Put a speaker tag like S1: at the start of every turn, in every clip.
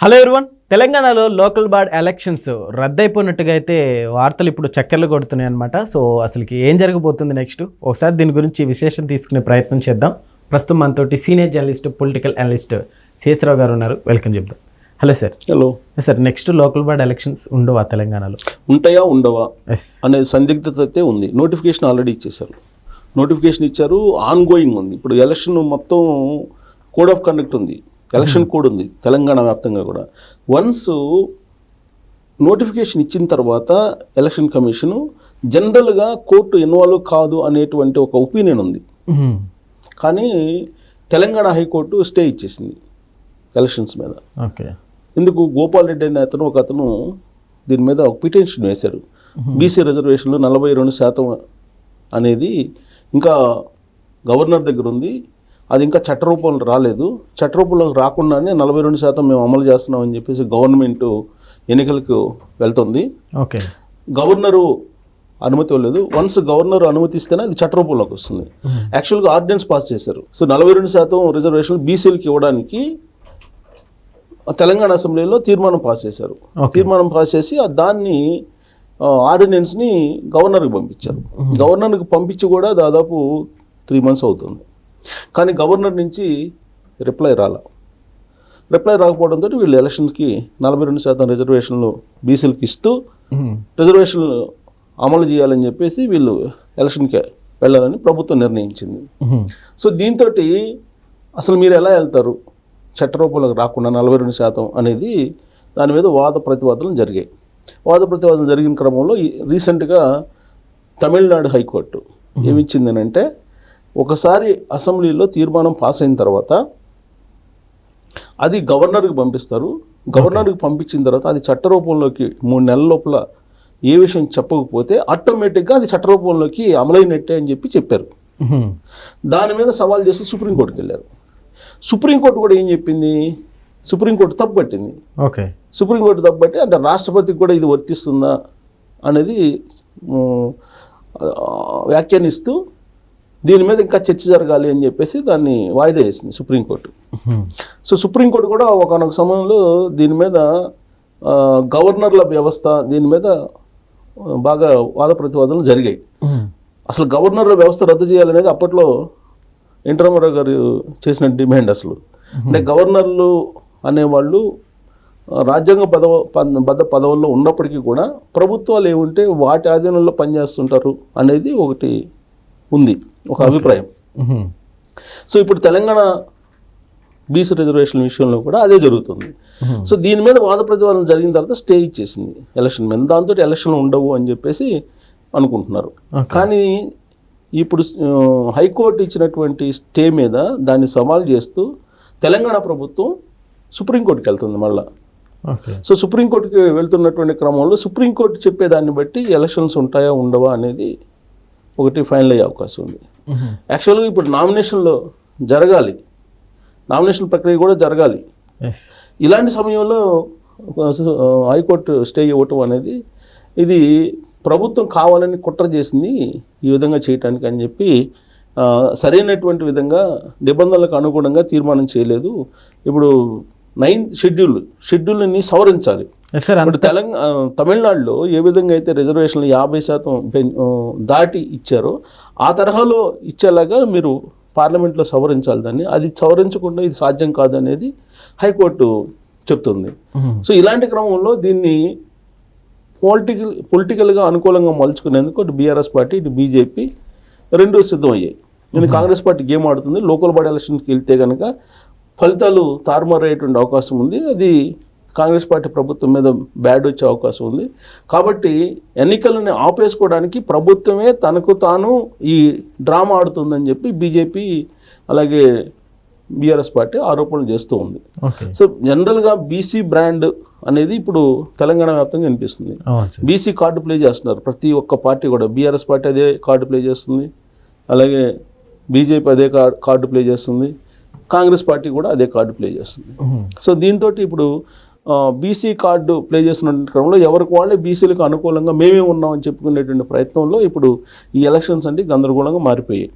S1: Hello everyone తెలంగాణలో local body elections రద్దయిపోయినట్టుగా అయితే వార్తలు ఇప్పుడు చక్కర్లు కొడుతున్నాయి అనమాట సో అసలుకి ఏం జరగబోతుంది నెక్స్ట్ ఒకసారి దీని గురించి విశ్లేషణ తీసుకునే ప్రయత్నం చేద్దాం. ప్రస్తుతం మనతోటి senior journalist political analyst Sesharao garu ఉన్నారు. వెల్కమ్ చెప్దాం. Hello sir
S2: hello
S1: sir next local body elections ఉండవా తెలంగాణలో?
S2: ఉంటాయా ఉండవా?
S1: ఎస్
S2: అనే సందిగ్ధత అయితే ఉంది. నోటిఫికేషన్ ఆల్రెడీ ఇచ్చేశారు. నోటిఫికేషన్ ఇచ్చారు ఆన్ గోయింగ్ ఉంది. ఇప్పుడు ఎలక్షన్ మొత్తం కోడ్ ఆఫ్ కండక్ట్ ఉంది. ఎలక్షన్ కోడ్ ఉంది తెలంగాణ వ్యాప్తంగా కూడా. వన్స్ నోటిఫికేషన్ ఇచ్చిన తర్వాత ఎలక్షన్ కమిషను జనరల్గా కోర్టు ఇన్వాల్వ్ కాదు అనేటువంటి ఒక ఒపీనియన్ ఉంది. కానీ తెలంగాణ హైకోర్టు స్టే ఇచ్చేసింది ఎలక్షన్స్ మీద.
S1: ఓకే.
S2: ఎందుకు గోపాల్ రెడ్డి అనే అతను ఒక అతను దీని మీద ఒక పిటిషన్ వేశాడు బీసీ రిజర్వేషన్లు నలభై రెండు శాతం అనేది ఇంకా గవర్నర్ దగ్గర ఉంది. అది ఇంకా చట్టరూపంలో రాలేదు. చట్టరూపంలోకి రాకుండానే నలభై రెండు శాతం మేము అమలు చేస్తున్నామని చెప్పేసి గవర్నమెంట్ ఎన్నికలకు వెళ్తుంది.
S1: ఓకే.
S2: గవర్నరు అనుమతి ఇవ్వలేదు. వన్స్ గవర్నర్ అనుమతిస్తేనే అది చట్టరూపంలోకి వస్తుంది. యాక్చువల్గా ఆర్డినెన్స్ పాస్ చేశారు. సో నలభై రెండు శాతం రిజర్వేషన్ బీసీలకి ఇవ్వడానికి తెలంగాణ అసెంబ్లీలో తీర్మానం పాస్ చేశారు. తీర్మానం పాస్ చేసి ఆ దాన్ని ఆర్డినెన్స్ని గవర్నర్కి పంపించారు. గవర్నర్కి పంపించి కూడా దాదాపు త్రీ మంత్స్ అవుతుంది. కానీ గవర్నర్ నుంచి రిప్లై రాల. రిప్లై రాకపోవడంతో వీళ్ళు ఎలక్షన్స్కి నలభై రెండు శాతం రిజర్వేషన్లు బీసీలకు ఇస్తూ రిజర్వేషన్లు అమలు చేయాలని చెప్పేసి వీళ్ళు ఎలక్షన్కి వెళ్ళాలని ప్రభుత్వం నిర్ణయించింది. సో దీంతో అసలు మీరు ఎలా వెళ్తారు? చట్టరూపంలోకి రాకుండా నలభై రెండు శాతం అనేది దాని మీద వాద ప్రతివాదనలు జరిగాయి. వాద ప్రతివాదనలు జరిగిన క్రమంలో రీసెంట్గా తమిళనాడు హైకోర్టు ఏమిచ్చిందనంటే ఒకసారి అసెంబ్లీలో తీర్మానం పాస్ అయిన తర్వాత అది గవర్నర్కి పంపిస్తారు. గవర్నర్కి పంపించిన తర్వాత అది చట్టరూపంలోకి మూడు నెలల లోపల ఏ విషయం చెప్పకపోతే ఆటోమేటిక్గా అది చట్టరూపంలోకి అమలైనట్టే అని చెప్పి చెప్పారు. దాని మీద సవాల్ చేసి సుప్రీంకోర్టుకి వెళ్ళారు. సుప్రీంకోర్టు కూడా ఏం చెప్పింది? సుప్రీంకోర్టు తప్పు పట్టింది.
S1: ఓకే.
S2: సుప్రీంకోర్టు తప్పు పట్టి అంటే రాష్ట్రపతికి కూడా ఇది వర్తిస్తుందా అనేది వ్యాఖ్యానిస్తూ దీని మీద ఇంకా చర్చ జరగాలి అని చెప్పేసి దాన్ని వాయిదా వేసింది సుప్రీంకోర్టు. సో సుప్రీంకోర్టు కూడా ఒకనొక సమయంలో దీని మీద గవర్నర్ల వ్యవస్థ దీని మీద బాగా వాద ప్రతివాదనలు జరిగాయి. అసలు గవర్నర్ల వ్యవస్థ రద్దు చేయాలనేది అప్పట్లో ఎన్టీ రామారావు గారు చేసిన డిమాండ్ అసలు. అంటే గవర్నర్లు అనేవాళ్ళు రాజ్యాంగ పదవ పద- బద్ధ పదవుల్లో ఉన్నప్పటికీ కూడా ప్రభుత్వాలు ఏముంటే వాటి ఆధీనంలో పనిచేస్తుంటారు అనేది ఒకటి ఉంది. ఒక అభిప్రాయం. సో ఇప్పుడు తెలంగాణ బీసీ రిజర్వేషన్ విషయంలో కూడా అదే జరుగుతుంది. సో దీని మీద వాద ప్రతివాదన జరిగిన తర్వాత స్టే ఇచ్చేసింది. ఎలక్షన్ మీద. దాంతో ఎలక్షన్లు ఉండవు అని చెప్పేసి అనుకుంటున్నారు. కానీ ఇప్పుడు హైకోర్టు ఇచ్చినటువంటి స్టే మీద దాన్ని సవాల్ చేస్తూ తెలంగాణ ప్రభుత్వం సుప్రీంకోర్టుకి వెళ్తుంది మళ్ళా. సో సుప్రీంకోర్టుకి వెళ్తున్నటువంటి క్రమంలో సుప్రీంకోర్టు చెప్పేదాన్ని బట్టి ఎలక్షన్స్ ఉంటాయా ఉండవా అనేది ఒకటి ఫైనల్ అయ్యే అవకాశం ఉంది. యాక్చువల్గా ఇప్పుడు నామినేషన్లో జరగాలి. నామినేషన్ ప్రక్రియ కూడా జరగాలి. ఇలాంటి సమయంలో హైకోర్టు స్టే ఇవ్వటం అనేది ఇది ప్రభుత్వం కావాలని కుట్ర చేసింది ఈ విధంగా చేయటానికి అని చెప్పి సరైనటువంటి విధంగా నిబంధనలకు అనుగుణంగా తీర్మానం చేయలేదు. ఇప్పుడు నైన్త్ షెడ్యూల్ షెడ్యూల్ని సవరించాలి.
S1: సార్
S2: ఇప్పుడు తెలంగాణ తమిళనాడులో ఏ విధంగా అయితే రిజర్వేషన్లు యాభై శాతం దాటి ఇచ్చారో ఆ తరహాలో ఇచ్చేలాగా మీరు పార్లమెంట్లో సవరించాలి దాన్ని. అది సవరించకుండా ఇది సాధ్యం కాదు అనేది హైకోర్టు చెప్తుంది. సో ఇలాంటి క్రమంలో దీన్ని పొలిటికల్ పొలిటికల్గా అనుకూలంగా మలుచుకునేందుకు అటు బీఆర్ఎస్ పార్టీ ఇటు బీజేపీ రెండు సిద్ధమయ్యాయి. నేను కాంగ్రెస్ పార్టీ గేమ్ ఆడుతుంది. లోకల్ బాడీ ఎలక్షన్కి వెళ్తే కనుక ఫలితాలు తారుమారయ్యేటువంటి అవకాశం ఉంది. అది కాంగ్రెస్ పార్టీ ప్రభుత్వం మీద బ్యాడ్ వచ్చే అవకాశం ఉంది. కాబట్టి ఎన్నికలను ఆపేసుకోవడానికి ప్రభుత్వమే తనకు తాను ఈ డ్రామా ఆడుతుందని చెప్పి బీజేపీ అలాగే బీఆర్ఎస్ పార్టీ ఆరోపణలు చేస్తూ ఉంది. సో జనరల్గా బీసీ బ్రాండ్ అనేది ఇప్పుడు తెలంగాణ వ్యాప్తంగా
S1: సార్.
S2: బీసీ కార్డు ప్లే చేస్తున్నారు. ప్రతి ఒక్క పార్టీ కూడా బీఆర్ఎస్ పార్టీ అదే కార్డు ప్లే చేస్తుంది. అలాగే బీజేపీ అదే కార్డు కార్డు ప్లే చేస్తుంది. కాంగ్రెస్ పార్టీ కూడా అదే కార్డు ప్లే చేస్తుంది. సో దీంతో ఇప్పుడు బీసీ కార్డు ప్లే చేస్తున్న క్రమంలో ఎవరికి వాళ్ళే బీసీలకు అనుకూలంగా మేమే ఉన్నామని చెప్పుకునేటువంటి ప్రయత్నంలో ఇప్పుడు ఈ ఎలక్షన్స్ అంటే గందరగోళంగా మారిపోయాయి.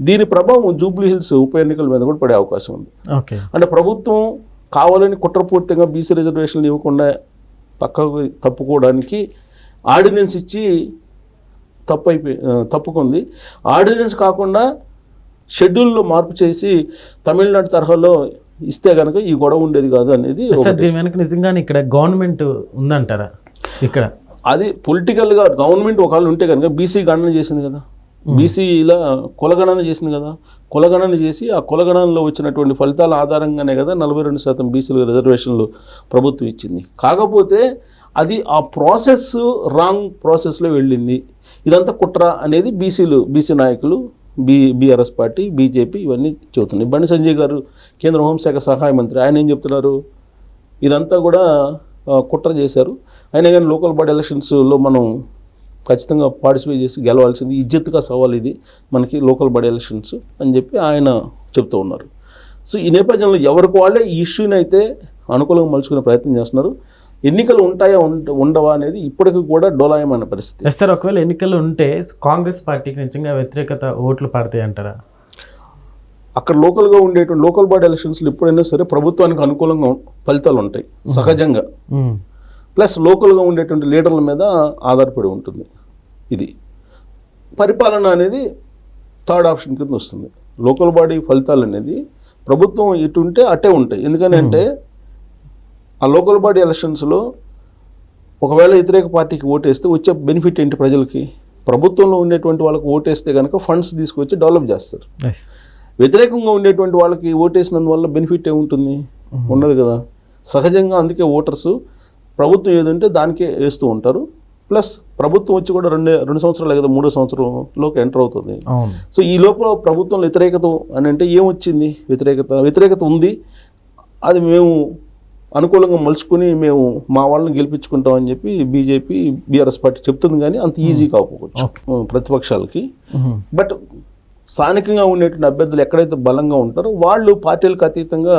S2: దీని ప్రభావం జూబ్లీ హిల్స్ ఉప ఎన్నికల మీద కూడా పడే అవకాశం ఉంది.
S1: ఓకే.
S2: అంటే ప్రభుత్వం కావాలని కుట్రపూర్తిగా బీసీ రిజర్వేషన్లు ఇవ్వకుండా పక్కకు తప్పుకోవడానికి ఆర్డినెన్స్ ఇచ్చి తప్పు అయిపోయి తప్పుకుంది. ఆర్డినెన్స్ కాకుండా షెడ్యూల్లో మార్పు చేసి తమిళనాడు తరహాలో ఇస్తే కనుక ఈ గొడవ ఉండేది కాదు అనేది
S1: సార్ దీని వెనక నిజంగానే ఇక్కడ గవర్నమెంట్ ఉందంటారా? ఇక్కడ.
S2: అది పొలిటికల్గా గవర్నమెంట్ ఒకవేళ ఉంటే కనుక బీసీ గణన చేసింది కదా. బీసీల కులగణన చేసింది కదా. కులగణన చేసి ఆ కులగణనలో వచ్చినటువంటి ఫలితాల ఆధారంగానే కదా నలభై రెండు శాతం బీసీల రిజర్వేషన్లు ప్రభుత్వం ఇచ్చింది. కాకపోతే అది ఆ ప్రాసెస్ రాంగ్ ప్రాసెస్లో వెళ్ళింది. ఇదంతా కుట్ర అనేది బీసీలు బీసీ నాయకులు బీ బీఆర్ఎస్ పార్టీ బీజేపీ ఇవన్నీ చెబుతున్నాయి బండి సంజయ్ గారు కేంద్ర హోంశాఖ సహాయ మంత్రి ఆయన ఏం చెప్తున్నారు? ఇదంతా కూడా కుట్ర చేశారు. అయినా కానీ లోకల్ బాడీ ఎలక్షన్స్లో మనం ఖచ్చితంగా పార్టిసిపేట్ చేసి గెలవాల్సింది ఇజ్జత్తుగా సవాల్ ఇది. మనకి లోకల్ బాడీ ఎలక్షన్స్ అని చెప్పి ఆయన చెప్తూ ఉన్నారు. సో ఈ నేపథ్యంలో ఎవరికి వాళ్ళే ఈ ఇష్యూని అయితే అనుకూలంగా మలుచుకునే ప్రయత్నం చేస్తున్నారు. ఎన్నికలు ఉంటాయా ఉండ ఉండవా అనేది ఇప్పటికీ కూడా డోలాయమైన పరిస్థితి.
S1: సార్ ఒకవేళ ఎన్నికలు ఉంటే కాంగ్రెస్ పార్టీకి నిజంగా వ్యతిరేకత ఓట్లు పడతాయి అంటారా?
S2: అక్కడ లోకల్గా ఉండేటువంటి లోకల్ బాడీ ఎలక్షన్స్లో ఎప్పుడైనా సరే ప్రభుత్వానికి అనుకూలంగా ఫలితాలు ఉంటాయి సహజంగా. ప్లస్ లోకల్గా ఉండేటువంటి లీడర్ల మీద ఆధారపడి ఉంటుంది ఇది. పరిపాలన అనేది థర్డ్ ఆప్షన్ కింద వస్తుంది. లోకల్ బాడీ ఫలితాలు అనేది ప్రభుత్వం ఎటు ఉంటే అటే ఉంటాయి. ఎందుకని అంటే ఆ లోకల్ బాడీ ఎలక్షన్స్లో ఒకవేళ వ్యతిరేక పార్టీకి ఓటేస్తే వచ్చే బెనిఫిట్ ఏంటి ప్రజలకి? ప్రభుత్వంలో ఉండేటువంటి వాళ్ళకి ఓటేస్తే కనుక ఫండ్స్ తీసుకొచ్చి డెవలప్ చేస్తారు. వ్యతిరేకంగా ఉండేటువంటి వాళ్ళకి ఓటేసినందువల్ల బెనిఫిట్ ఏముంటుంది? ఉండదు కదా. సహజంగా అందుకే ఓటర్స్ ప్రభుత్వం ఏదంటే దానికే వేస్తూ ఉంటారు. ప్లస్ ప్రభుత్వం వచ్చి కూడా రెండే రెండు సంవత్సరాలు కదా మూడో సంవత్సరంలోకి ఎంటర్ అవుతుంది. సో ఈ లోపల ప్రభుత్వంలో వ్యతిరేకత అని అంటే ఏమొచ్చింది? వ్యతిరేకత వ్యతిరేకత ఉంది. అది మేము అనుకూలంగా మలుచుకుని మేము మా వాళ్ళని గెలిపించుకుంటాం అని చెప్పి బీజేపీ బీఆర్ఎస్ పార్టీ చెప్తుంది కానీ అంత ఈజీ కాకపోవచ్చు ప్రతిపక్షాలకి. బట్ స్థానికంగా ఉండేటువంటి అభ్యర్థులు ఎక్కడైతే బలంగా ఉంటారో వాళ్ళు పార్టీలకు అతీతంగా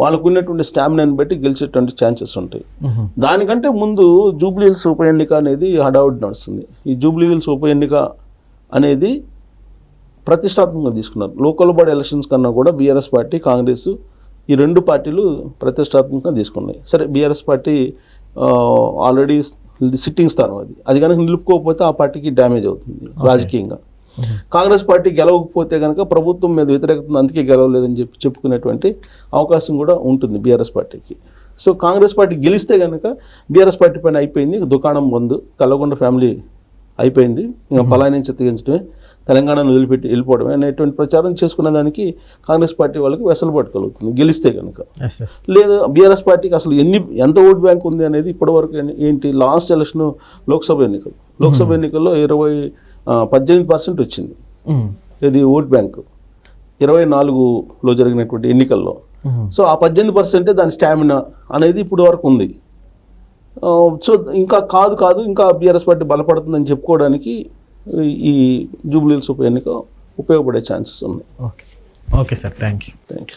S2: వాళ్ళకు ఉన్నటువంటి స్టామినాని బట్టి గెలిచేటువంటి ఛాన్సెస్ ఉంటాయి. దానికంటే ముందు జూబ్లీ హిల్స్ ఉప ఎన్నిక అనేది హడావుడి నడుస్తుంది. ఈ జూబ్లీ హిల్స్ ఉప ఎన్నిక అనేది ప్రతిష్టాత్మకంగా తీసుకున్నారు. లోకల్ బాడీ ఎలక్షన్స్ కన్నా కూడా బీఆర్ఎస్ పార్టీ కాంగ్రెస్ ఈ రెండు పార్టీలు ప్రతిష్టాత్మకంగా తీసుకున్నాయి. సరే బీఆర్ఎస్ పార్టీ ఆల్రెడీ సిట్టింగ్ స్థానం అది. అది కనుక నిలుపుకోకపోతే ఆ పార్టీకి డ్యామేజ్ అవుతుంది రాజకీయంగా. కాంగ్రెస్ పార్టీ గెలవకపోతే కనుక ప్రభుత్వం మీద వ్యతిరేకత అందుకే గెలవలేదని చెప్పి చెప్పుకునేటువంటి అవకాశం కూడా ఉంటుంది బీఆర్ఎస్ పార్టీకి. సో కాంగ్రెస్ పార్టీ గెలిస్తే కనుక బీఆర్ఎస్ పార్టీ పైన అయిపోయింది. దుకాణం బంద్ కల్లగొండ ఫ్యామిలీ అయిపోయింది. ఇంకా పలాయనం చిత్తగించడమే తెలంగాణను వదిలిపెట్టి వెళ్ళిపోవడమే అనేటువంటి ప్రచారం చేసుకునే దానికి కాంగ్రెస్ పార్టీ వాళ్ళకి వెసలుబాటు కలుగుతుంది గెలిస్తే కనుక లేదు బీఆర్ఎస్ పార్టీకి అసలు ఎన్ని ఎంత ఓట్ బ్యాంక్ ఉంది అనేది ఇప్పటివరకు ఏంటి లాస్ట్ ఎలక్షన్ లోక్సభ ఎన్నికలు. లోక్సభ ఎన్నికల్లో ఇరవై పద్దెనిమిది పర్సెంట్ వచ్చింది. ఇది ఓట్ బ్యాంకు. ఇరవై నాలుగులో జరిగినటువంటి ఎన్నికల్లో. సో ఆ పద్దెనిమిది పర్సెంటే దాని స్టామినా అనేది ఇప్పుడు వరకు ఉంది. సో ఇంకా కాదు కాదు ఇంకా బీఆర్ఎస్ పార్టీ బలపడుతుందని చెప్పుకోవడానికి ఈ జూబ్లీల్స్ ఉప ఎన్నిక ఉపయోగపడే ఛాన్సెస్ ఉన్నాయి.
S1: Okay. Okay sir. Thank you
S2: thank you